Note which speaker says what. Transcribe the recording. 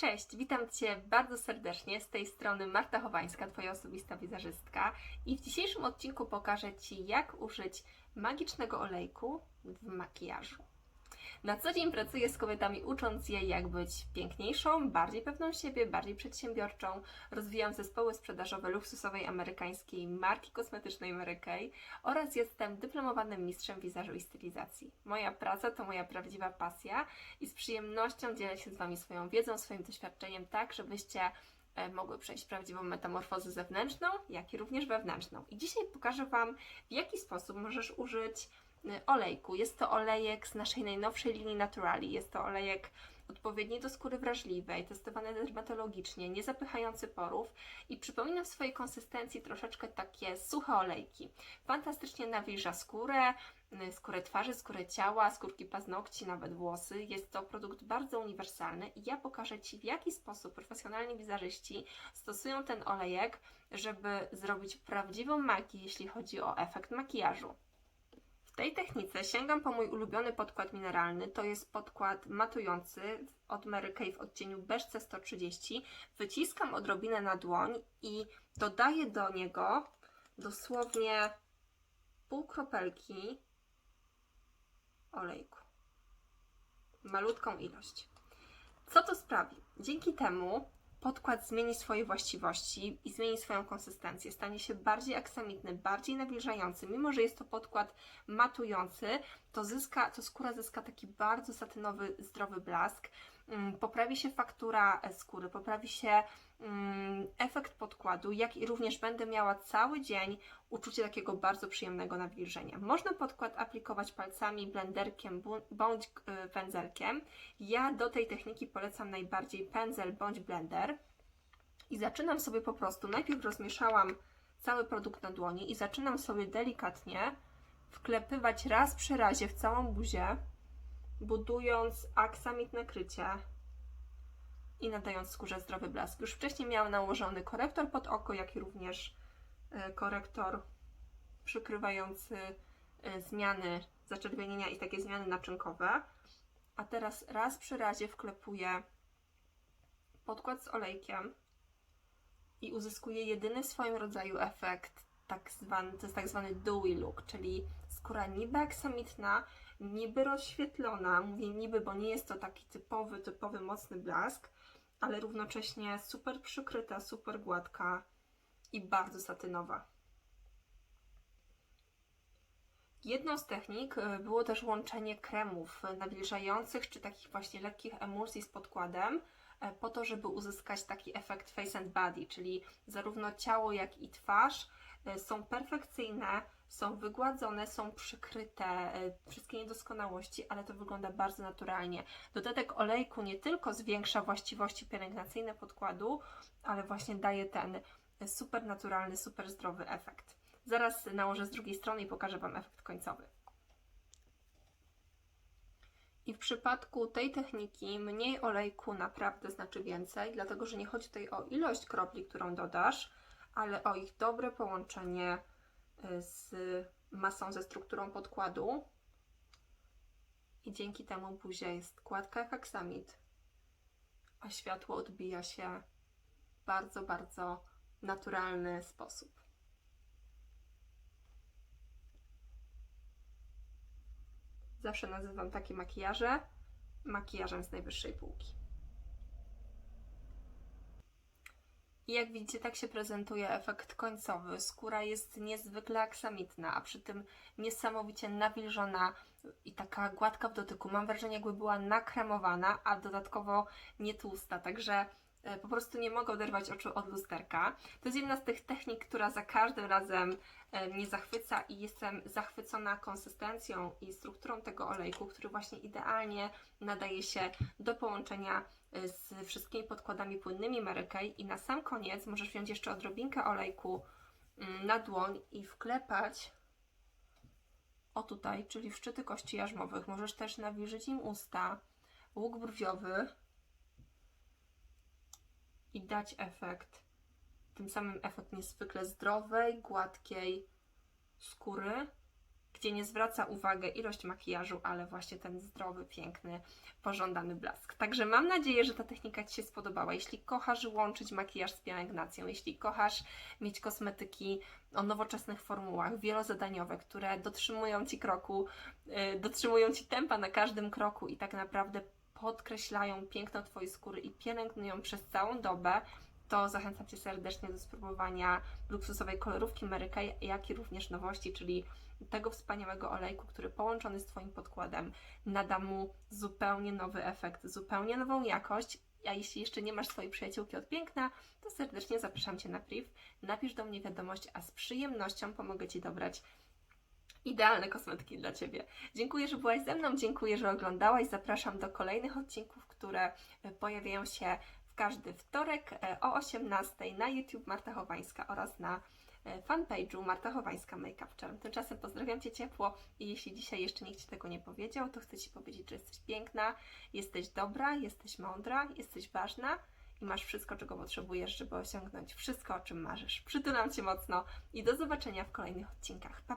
Speaker 1: Cześć, witam Cię bardzo serdecznie. Z tej strony Marta Chowańska, Twoja osobista wizerzystka. I w dzisiejszym odcinku pokażę Ci, jak użyć magicznego olejku w makijażu. Na co dzień pracuję z kobietami, ucząc je, jak być piękniejszą, bardziej pewną siebie, bardziej przedsiębiorczą. Rozwijam zespoły sprzedażowe luksusowej amerykańskiej marki kosmetycznej Mary Kay oraz jestem dyplomowanym mistrzem wizażu i stylizacji. Moja praca to moja prawdziwa pasja i z przyjemnością dzielę się z Wami swoją wiedzą, swoim doświadczeniem, tak żebyście e, mogły przejść prawdziwą metamorfozę zewnętrzną, jak i również wewnętrzną. I dzisiaj pokażę Wam, w jaki sposób możesz użyć olejku. Jest to olejek z naszej najnowszej linii Naturali. Jest to olejek odpowiedni do skóry wrażliwej, testowany dermatologicznie, nie zapychający porów i przypomina w swojej konsystencji troszeczkę takie suche olejki. Fantastycznie nawilża skórę, y, skórę twarzy, skórę ciała, skórki paznokci, nawet włosy. Jest to produkt bardzo uniwersalny i ja pokażę Ci, w jaki sposób profesjonalni wizerzyści stosują ten olejek, żeby zrobić prawdziwą magię, jeśli chodzi o efekt makijażu. Tej technice sięgam po mój ulubiony podkład mineralny. To jest podkład matujący od Mary Kay w odcieniu Beige C130. Wyciskam odrobinę na dłoń i dodaję do niego dosłownie pół kropelki olejku. Malutką ilość. Co to sprawi? Dzięki temu podkład zmieni swoje właściwości i zmieni swoją konsystencję. Stanie się bardziej aksamitny, bardziej nawilżający. Mimo, że jest to podkład matujący, to, zyska, to skóra zyska taki bardzo satynowy, zdrowy blask. Mm, Poprawi się faktura e, skóry, poprawi się mm, efekt podkładu, jak i również będę miała cały dzień uczucie takiego bardzo przyjemnego nawilżenia. Można podkład aplikować palcami, blenderkiem bądź y, pędzelkiem. Ja do tej techniki polecam najbardziej pędzel bądź blender. I zaczynam sobie po prostu, najpierw rozmieszałam cały produkt na dłoni i zaczynam sobie delikatnie wklepywać raz przy razie w całą buzię, budując aksamitne krycie i nadając skórze zdrowy blask. Już wcześniej miałam nałożony korektor pod oko, jak i również e, korektor przykrywający e, zmiany zaczerwienienia i takie zmiany naczynkowe. A teraz raz przy razie wklepuję podkład z olejkiem i uzyskuję jedyny w swoim rodzaju efekt, tak zwany, to jest tak zwany dewy look, czyli skóra niby aksamitna, niby rozświetlona, mówię niby, bo nie jest to taki typowy, typowy mocny blask, ale równocześnie super przykryta, super gładka i bardzo satynowa. Jedną z technik y, było też łączenie kremów nawilżających czy takich właśnie lekkich emulsji z podkładem, e, po to, żeby uzyskać taki efekt face and body, czyli zarówno ciało, jak i twarz są perfekcyjne, są wygładzone, są przykryte, e, wszystkie niedoskonałości, ale to wygląda bardzo naturalnie. Dodatek olejku nie tylko zwiększa właściwości pielęgnacyjne podkładu, ale właśnie daje ten super naturalny, super zdrowy efekt. Zaraz nałożę z drugiej strony i pokażę Wam efekt końcowy. I w przypadku tej techniki mniej olejku naprawdę znaczy więcej, dlatego że nie chodzi tutaj o ilość kropli, którą dodasz, ale o ich dobre połączenie y, z masą, ze strukturą podkładu. I dzięki temu buzia jest gładka jak aksamit, a światło odbija się w bardzo, bardzo naturalny sposób. Zawsze nazywam takie makijaże makijażem z najwyższej półki. I jak widzicie, tak się prezentuje efekt końcowy. Skóra jest niezwykle aksamitna, a przy tym niesamowicie nawilżona i taka gładka w dotyku. Mam wrażenie, jakby była nakremowana, a dodatkowo nie tłusta. Także po prostu nie mogę oderwać oczu od lusterka. To jest jedna z tych technik, która za każdym razem e, mnie zachwyca i jestem zachwycona konsystencją i strukturą tego olejku, który właśnie idealnie nadaje się do połączenia e, z wszystkimi podkładami płynnymi Mary Kay. I na sam koniec możesz wziąć jeszcze odrobinkę olejku mm, na dłoń i wklepać o tutaj, czyli w szczyty kości jarzmowych. Możesz też nawilżyć im usta, łuk brwiowy i dać efekt. Tym samym efekt niezwykle zdrowej, gładkiej skóry, gdzie nie zwraca uwagę ilość makijażu, ale właśnie ten zdrowy, piękny, pożądany blask. Także mam nadzieję, że ta technika Ci się spodobała. Jeśli kochasz łączyć makijaż z pielęgnacją, jeśli kochasz mieć kosmetyki o nowoczesnych formułach, wielozadaniowe, które dotrzymują Ci kroku, yy, dotrzymują Ci tempa na każdym kroku i tak naprawdę podkreślają piękno Twojej skóry i pielęgnują przez całą dobę, to zachęcam Cię serdecznie do spróbowania luksusowej kolorówki Mary Kay, jak i również nowości, czyli tego wspaniałego olejku, który połączony z Twoim podkładem nada mu zupełnie nowy efekt, zupełnie nową jakość. A jeśli jeszcze nie masz swojej przyjaciółki od piękna, to serdecznie zapraszam Cię na priv. Napisz do mnie wiadomość, a z przyjemnością pomogę Ci dobrać idealne kosmetyki dla Ciebie. Dziękuję, że byłaś ze mną, dziękuję, że oglądałaś. Zapraszam do kolejnych odcinków, które e, pojawiają się w każdy wtorek e, o 18 na YouTube Marta Chowańska oraz na e, fanpage'u Marta Chowańska Makeup Charm. Tymczasem pozdrawiam Cię ciepło i jeśli dzisiaj jeszcze nikt Ci tego nie powiedział, to chcę Ci powiedzieć, że jesteś piękna, jesteś dobra, jesteś mądra, jesteś ważna i masz wszystko, czego potrzebujesz, żeby osiągnąć wszystko, o czym marzysz. Przytulam Cię mocno i do zobaczenia w kolejnych odcinkach. Pa!